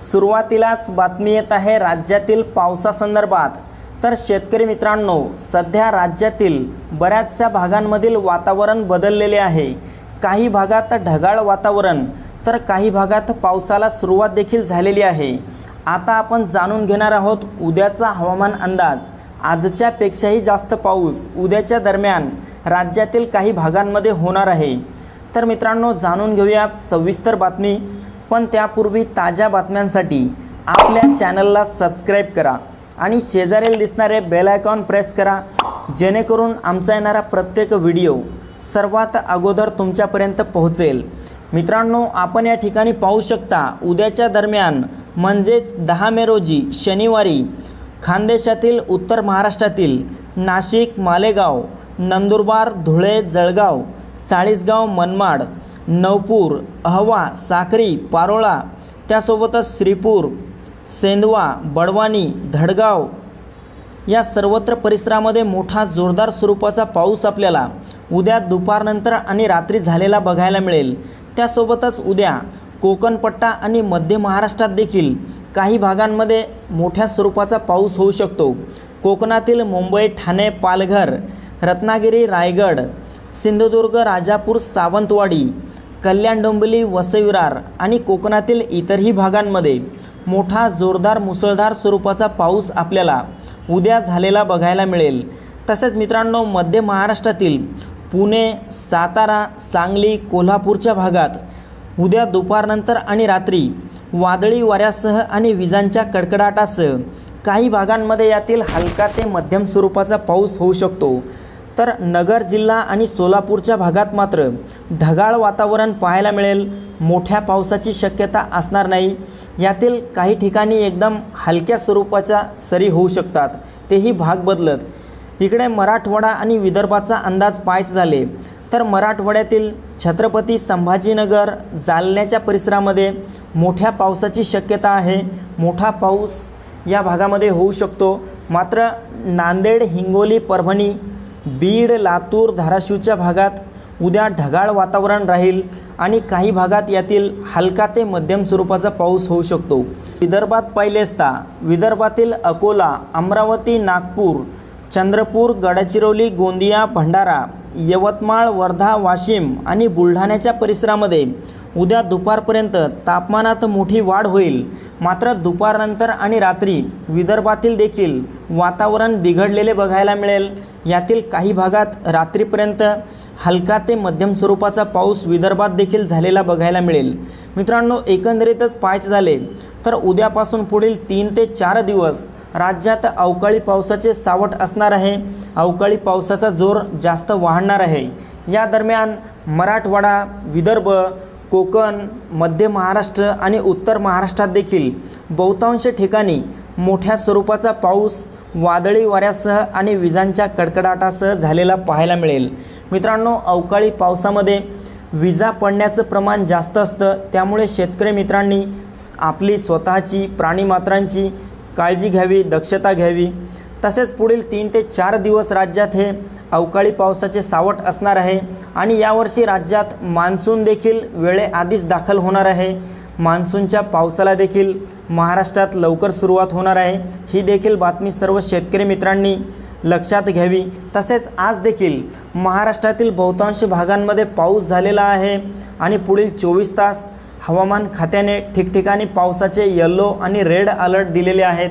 सुरुवातीलाच बातमी येत आहे राज्यातील पावसासंदर्भात. तर शेतकरी मित्रांनो सध्या राज्यातील बऱ्याचशा भागांमधील वातावरण बदललेले आहे. काही भागात ढगाळ वातावरण तर काही भागात पावसाला सुरुवात देखील झालेली आहे. आता आपण जाणून घेणार आहोत उद्याचा हवामान अंदाज. आजच्यापेक्षाही जास्त पाऊस उद्याच्या दरम्यान राज्यातील काही भागांमध्ये होणार आहे. तर मित्रांनो जाणून घेऊयात सविस्तर बातमी. पण त्यापूर्वी ताज्या बातम्यांसाठी आपल्या चॅनलला सबस्क्राईब करा आणि शेजारील दिसणारे बेल आयकॉन प्रेस करा जेणेकरून आमचा येणारा प्रत्येक व्हिडिओ सर्वात अगोदर तुमच्यापर्यंत पोहोचेल. मित्रांनो आपण या ठिकाणी पाहू शकता उद्याच्या दरम्यान म्हणजेच दहा मे रोजी शनिवारी खानदेशातील उत्तर महाराष्ट्रातील नाशिक मालेगाव नंदुरबार धुळे जळगाव चाळीसगाव मनमाड नवपूर अहवा साक्री पारोळा त्यासोबतच श्रीपूर सेंदवा बडवानी धडगाव या सर्वत्र परिसरामध्ये मोठा जोरदार स्वरूपाचा पाऊस आपल्याला उद्या दुपारनंतर आणि रात्री झालेला बघायला मिळेल. त्यासोबतच उद्या कोकणपट्टा आणि मध्य महाराष्ट्रात देखील काही भागांमध्ये मोठ्या स्वरूपाचा पाऊस होऊ शकतो. कोकणातील मुंबई ठाणे पालघर रत्नागिरी रायगड सिंधुदुर्ग राजापूर सावंतवाडी कल्याण डोंबिवली वसईविरार आणि कोकणातील इतरही भागांमध्ये मोठा जोरदार मुसळधार स्वरूपाचा पाऊस आपल्याला उद्या झालेला बघायला मिळेल. तसेच मित्रांनो मध्य महाराष्ट्रातील पुणे सातारा सांगली कोल्हापूरच्या भागात उद्या दुपारनंतर आणि रात्री वादळी वाऱ्यासह आणि विजांच्या कडकडाटासह काही भागांमध्ये यातील हलका ते मध्यम स्वरूपाचा पाऊस होऊ शकतो. तर नगर जिल्हा आणि सोलापूरच्या भागात मात्र ढगाळ वातावरण पाहायला मिळेल. मोठ्या पावसाची शक्यता असणार नाही. यातील काही ठिकाणी एकदम हलक्या स्वरूपाच्या सरी होऊ शकतात. तेही भाग बदलत. इकडे मराठवाडा आणि विदर्भाचा अंदाज पायच झाले तर मराठवाड्यातील छत्रपती संभाजीनगर जालन्याच्या परिसरामध्ये मोठ्या पावसाची शक्यता आहे. मोठा पाऊस या भागामध्ये होऊ शकतो. मात्र नांदेड हिंगोली परभणी बीड लातूर धाराशिवच्या भागात उद्या ढगाळ वातावरण राहील आणि काही भागात यातील हलका ते मध्यम स्वरूपाचा पाऊस होऊ शकतो. विदर्भात पहिलेचता विदर्भातील अकोला अमरावती नागपूर चंद्रपूर गडचिरोली गोंदिया भंडारा यवतमाळ वर्धा वाशिम आणि बुलढाण्याच्या परिसरामध्ये उद्या दुपारपर्यंत तापमानात मोठी वाढ होईल. मात्र दुपारनंतर आणि रात्री विदर्भातील देखील वातावरण बिघडलेले बघायला मिळेल. यातील काही भागात रात्रीपर्यंत हलका ते मध्यम स्वरूपाचा पाऊस विदर्भात देखील झालेला बघायला मिळेल. मित्रांनो एकंदरीतच पाहायचं झाले तर उद्यापासून पुढील तीन ते चार दिवस राज्यात अवकाळी पावसाचे सावट असणार आहे. अवकाळी पावसाचा जोर जास्त वाढणार आहे. या दरम्यान मराठवाडा विदर्भ कोकण मध्य महाराष्ट्र आणि उत्तर महाराष्ट्रात देखील बहुतांश ठिकाणी मोठ्या स्वरूपाचा पाऊस वादळी वाऱ्यासह आणि विजांच्या कडकडाटासह झालेला पाहायला मिळेल. मित्रांनो अवकाळी पावसामध्ये विजा पडण्याचं प्रमाण जास्त असतं. त्यामुळे शेतकरी मित्रांनी आपली स्वतःची प्राणीमात्रांची काळजी घ्यावी दक्षता घ्यावी. तसेच पुढील तीन ते चार दिवस राज्यात हे अवकाळी पावसाचे सावट असणार आहे आणि यावर्षी राज्यात मान्सून देखील वेळेआधीच दाखल होणार आहे. मान्सूनच्या पावसाला देखील महाराष्ट्रात लवकर सुरुवात होणार आहे. ही देखील बातमी सर्व शेतकरी मित्रांनी लक्षात घ्यावी. तसेच आज देखील महाराष्ट्रातील बहुतांश भागांमध्ये पाऊस झालेला आहे आणि पुढील चोवीस तास हवामान खात्याने ठिकठिकाणी पावसाचे येल्लो आणि रेड अलर्ट दिलेले आहेत.